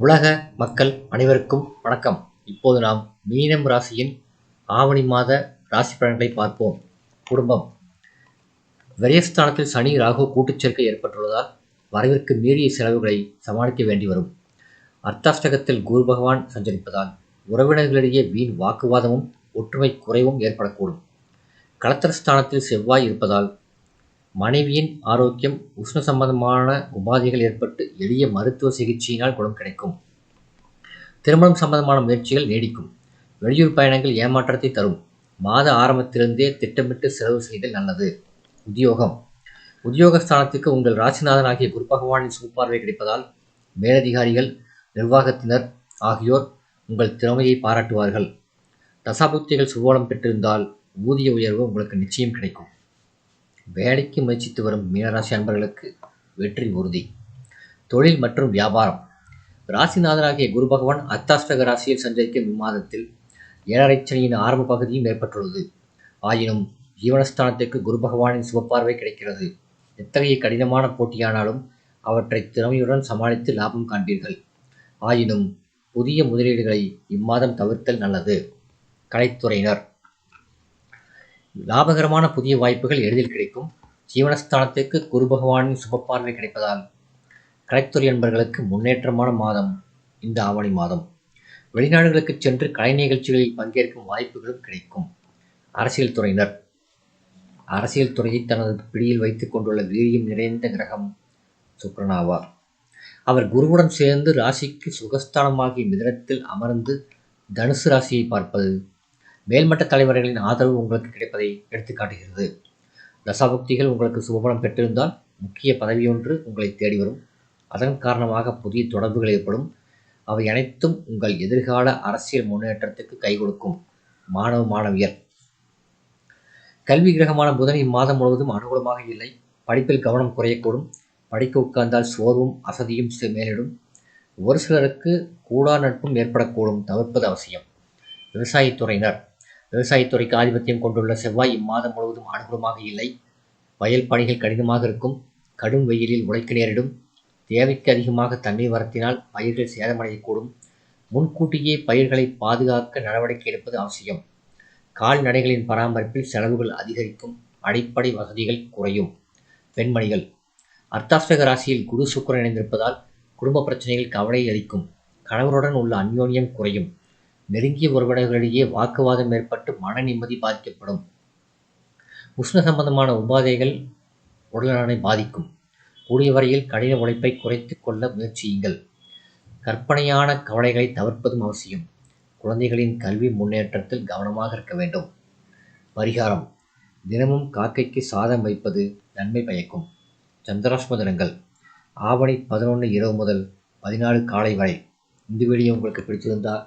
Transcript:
உலக மக்கள் அனைவருக்கும் வணக்கம். இப்போது நாம் மீனம் ராசியின் ஆவணி மாத ராசி பலன்களை பார்ப்போம். குடும்பம். விரயஸ்தானத்தில் சனி ராகு கூட்டுச்சேர்க்கை ஏற்பட்டுள்ளதால் வரவிற்கு மீறிய செலவுகளை சமாளிக்க வேண்டி வரும். அர்த்தாஷ்டகத்தில் குரு பகவான் சஞ்சரிப்பதால் உறவினர்களிடையே வீண் வாக்குவாதமும் ஒற்றுமை குறைவும் ஏற்படக்கூடும். களத்திரஸ்தானத்தில் செவ்வாய் இருப்பதால் மனைவியின் ஆரோக்கியம் உஷ்ண சம்பந்தமான உபாதைகள் ஏற்பட்டு எளிய மருத்துவ சிகிச்சையினால் குணம் கிடைக்கும். திருமணம் சம்பந்தமான முயற்சிகள் நீடிக்கும். வெளியூர் பயணங்கள் ஏமாற்றத்தை தரும். மாத ஆரம்பத்திலிருந்தே திட்டமிட்டு செலவு செய்தல் நல்லது. உத்தியோகம். உத்தியோகஸ்தானத்துக்கு உங்கள் ராசிநாதனாகிய குரு பகவானின் சுப்பார்வை கிடைப்பதால் மேலதிகாரிகள் நிர்வாகத்தினர் ஆகியோர் உங்கள் திறமையை பாராட்டுவார்கள். தசாபுக்திகள் சுவோலம் பெற்றிருந்தால் ஊதிய உயர்வு உங்களுக்கு நிச்சயம் கிடைக்கும். வேலைக்கு முயற்சித்து வரும் மீனராசி அன்பர்களுக்கு வெற்றி உறுதி. தொழில் மற்றும் வியாபாரம். ராசிநாதனாகிய குரு பகவான் அத்தாஷ்டக ராசியில் சஞ்சரிக்கும் இம்மாதத்தில் ஏழரை சனியின் ஆரம்ப பகுதியும் ஏற்பட்டுள்ளது. ஆயினும் ஜீவனஸ்தானத்திற்கு குரு பகவானின் சுபப்பார்வை கிடைக்கிறது. எத்தகைய கடினமான போட்டியானாலும் அவற்றை திறமையுடன் சமாளித்து லாபம் காண்பீர்கள். ஆயினும் புதிய முதலீடுகளை இம்மாதம் தவிர்த்தல் நல்லது. கலைத்துறையினர். லாபகரமான புதிய வாய்ப்புகள் எளிதில் கிடைக்கும். ஜீவனஸ்தானத்திற்கு குரு பகவானின் சுபப்பார்வை கிடைப்பதால் கலைத்துறை என்பர்களுக்கு முன்னேற்றமான மாதம் இந்த ஆவணி மாதம். வெளிநாடுகளுக்கு சென்று கலை நிகழ்ச்சிகளில் பங்கேற்கும் வாய்ப்புகளும் கிடைக்கும். அரசியல் துறையினர். அரசியல் துறையை தனது பிடியில் வைத்துக் கொண்டுள்ள வீரியம் நிறைந்த கிரகம் சுக்ரனாவார் அவர் குருவுடன் சேர்ந்து ராசிக்கு சுகஸ்தானமாகிய மிதனத்தில் அமர்ந்து தனுசு ராசியை பார்ப்பது மேல்மட்ட தலைவர்களின் ஆதரவு உங்களுக்கு கிடைப்பதை எடுத்துக்காட்டுகிறது. தசாபக்திகள் உங்களுக்கு சுபபலம் பெற்றிருந்தால் முக்கிய பதவியொன்று உங்களை தேடி வரும் அதன் காரணமாக புதிய தொடர்புகள் ஏற்படும். அவை அனைத்தும் உங்கள் எதிர்கால அரசியல் முன்னேற்றத்துக்கு கை கொடுக்கும். மாணவ மாணவியர். கல்வி கிரகமான புதன் இம்மாதம் முழுவதும் அனுகூலமாக இல்லை. படிப்பில் கவனம் குறையக்கூடும். படிக்க உட்கார்ந்தால் சோர்வும் அசதியும் மேலிடும். ஒரு சிலருக்கு கூடா நட்பும் ஏற்படக்கூடும். தவிர்ப்பது அவசியம். விவசாயத்துறையினர். விவசாயத்துறைக்கு ஆதிபத்தியம் கொண்டுள்ள செவ்வாய் இம்மாதம் முழுவதும் அனுகூலமாக இல்லை. வயல் பணிகள் கடினமாக இருக்கும். கடும் வெயிலில் உழைக்க நேரிடும். தேவைக்கு அதிகமாக தண்ணீர் வரத்தினால் பயிர்கள் சேதமடையக்கூடும். முன்கூட்டியே பயிர்களை பாதுகாக்க நடவடிக்கை எடுப்பது அவசியம். கால்நடைகளின் பராமரிப்பில் செலவுகள் அதிகரிக்கும். அடிப்படை வசதிகள் குறையும். பெண்மணிகள். அர்த்தாஷ்டக ராசியில் குரு சுக்கரன் இணைந்திருப்பதால் குடும்ப பிரச்சனைகள் கவலை அளிக்கும் கணவருடன் உள்ள அந்யோன்யம் குறையும். நெருங்கிய உறவினர்களிடையே வாக்குவாதம் ஏற்பட்டு மன நிம்மதி பாதிக்கப்படும். உஷ்ண சம்பந்தமான உபாதைகள் உடல்நலனை பாதிக்கும். கூடிய வரையில் கடின உழைப்பை குறைத்து கொள்ள முயற்சியுங்கள். கற்பனையான கவலைகளை தவிர்ப்பதும் அவசியம். குழந்தைகளின் கல்வி முன்னேற்றத்தில் கவனமாக இருக்க வேண்டும். பரிகாரம். தினமும் காக்கைக்கு சாதம் வைப்பது நன்மை பயக்கும். சந்திராஷ்ம தினங்கள். ஆவணி பதினொன்று இரவு முதல் பதினாலு காலை வரை. இந்த வீடியோ உங்களுக்கு பிடிச்சிருந்தால்